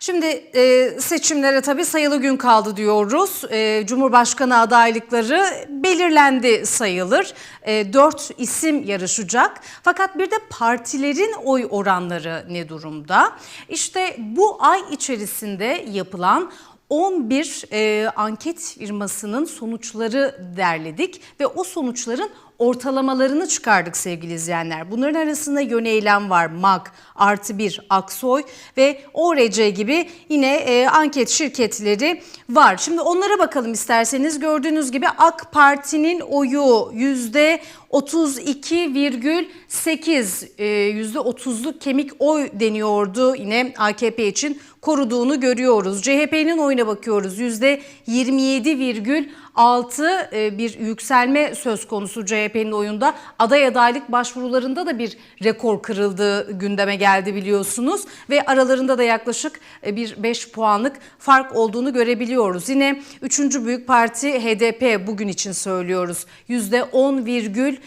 Şimdi e, seçimlere tabii sayılı gün kaldı diyoruz. E, Cumhurbaşkanı adaylıkları belirlendi sayılır. E, dört isim yarışacak. Fakat bir de partilerin oy oranları ne durumda? İşte bu ay içerisinde yapılan 11 e, anket firmasının sonuçları derledik ve o sonuçların ortalamalarını çıkardık sevgili izleyenler. Bunların arasında Yöneylem var, MAK, Artı Bir, Aksoy ve ORC gibi yine e, anket şirketleri var. Şimdi onlara bakalım isterseniz. Gördüğünüz gibi AK Parti'nin oyu yüzde 32,8 e, yüzde 30'luk kemik oy deniyordu yine AKP için koruduğunu görüyoruz. CHP'nin oyuna bakıyoruz yüzde 27,6 e, bir yükselme söz konusu CHP'nin oyunda. Aday adaylık başvurularında da bir rekor kırıldığı gündeme geldi biliyorsunuz ve aralarında da yaklaşık e, bir 5 puanlık fark olduğunu görebiliyoruz. Yine 3. büyük parti HDP bugün için söylüyoruz. %10,7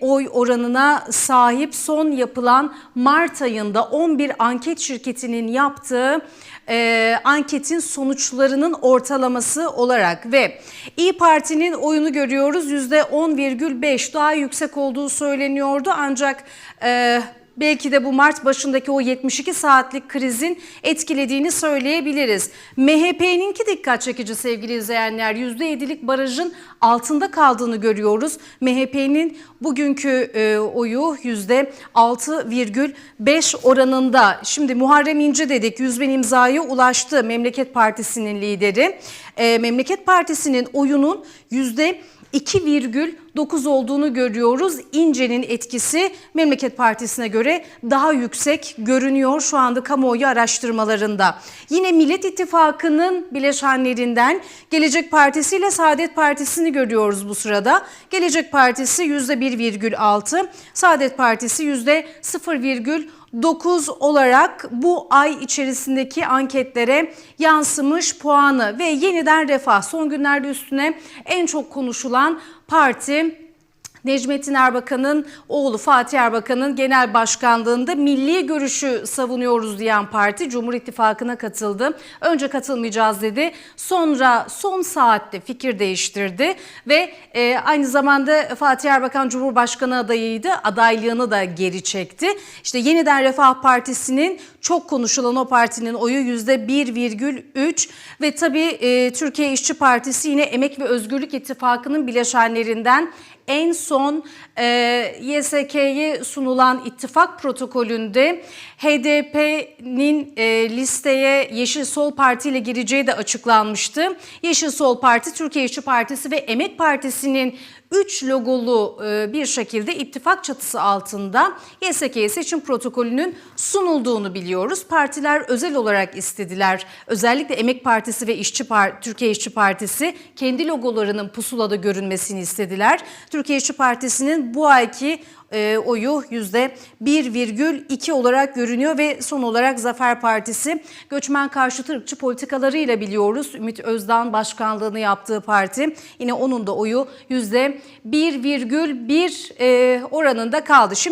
oy oranına sahip son yapılan Mart ayında 11 anket şirketinin yaptığı e, anketin sonuçlarının ortalaması olarak ve İyi Parti'nin oyunu görüyoruz. %10,5 daha yüksek olduğu söyleniyordu. Ancak e, belki de bu Mart başındaki o 72 saatlik krizin etkilediğini söyleyebiliriz. MHP'ninki dikkat çekici sevgili izleyenler. %7'lik barajın altında kaldığını görüyoruz. MHP'nin bugünkü e, oyu %6,5 oranında. Şimdi Muharrem İnce dedik 100 bin imzaya ulaştı Memleket Partisi'nin lideri. E, Memleket Partisi'nin oyunun %2,9 9 olduğunu görüyoruz. İnce'nin etkisi Memleket Partisi'ne göre daha yüksek görünüyor şu anda kamuoyu araştırmalarında. Yine Millet İttifakı'nın bileşenlerinden Gelecek Partisi ile Saadet Partisi'ni görüyoruz bu sırada. Gelecek Partisi %1,6, Saadet Partisi %0,6. 9 olarak bu ay içerisindeki anketlere yansımış puanı ve yeniden refah son günlerde üstüne en çok konuşulan parti Necmettin Erbakan'ın oğlu Fatih Erbakan'ın genel başkanlığında milli görüşü savunuyoruz diyen parti Cumhur İttifakı'na katıldı. Önce katılmayacağız dedi. Sonra son saatte fikir değiştirdi ve e, aynı zamanda Fatih Erbakan Cumhurbaşkanı adayıydı. Adaylığını da geri çekti. İşte yeniden Refah Partisi'nin çok konuşulan o partinin oyu %1,3 ve tabii e, Türkiye İşçi Partisi yine Emek ve Özgürlük İttifakı'nın bileşenlerinden en son e, YSK'ye sunulan ittifak protokolünde HDP'nin e, listeye Yeşil Sol Parti ile gireceği de açıklanmıştı. Yeşil Sol Parti, Türkiye İşçi Partisi ve Emek Partisi'nin 3 logolu e, bir şekilde ittifak çatısı altında YSK'ye seçim protokolünün sunulduğunu biliyoruz. Partiler özel olarak istediler. Özellikle Emek Partisi ve İşçi Par Türkiye İşçi Partisi kendi logolarının pusulada görünmesini istediler. Türkiye İşçi Partisi'nin bu ayki e, oyu %1,2 olarak görünüyor ve son olarak Zafer Partisi göçmen karşıtı ırkçı politikalarıyla biliyoruz. Ümit Özdağ başkanlığını yaptığı parti yine onun da oyu %1,1 e, oranında kaldı. Şimdi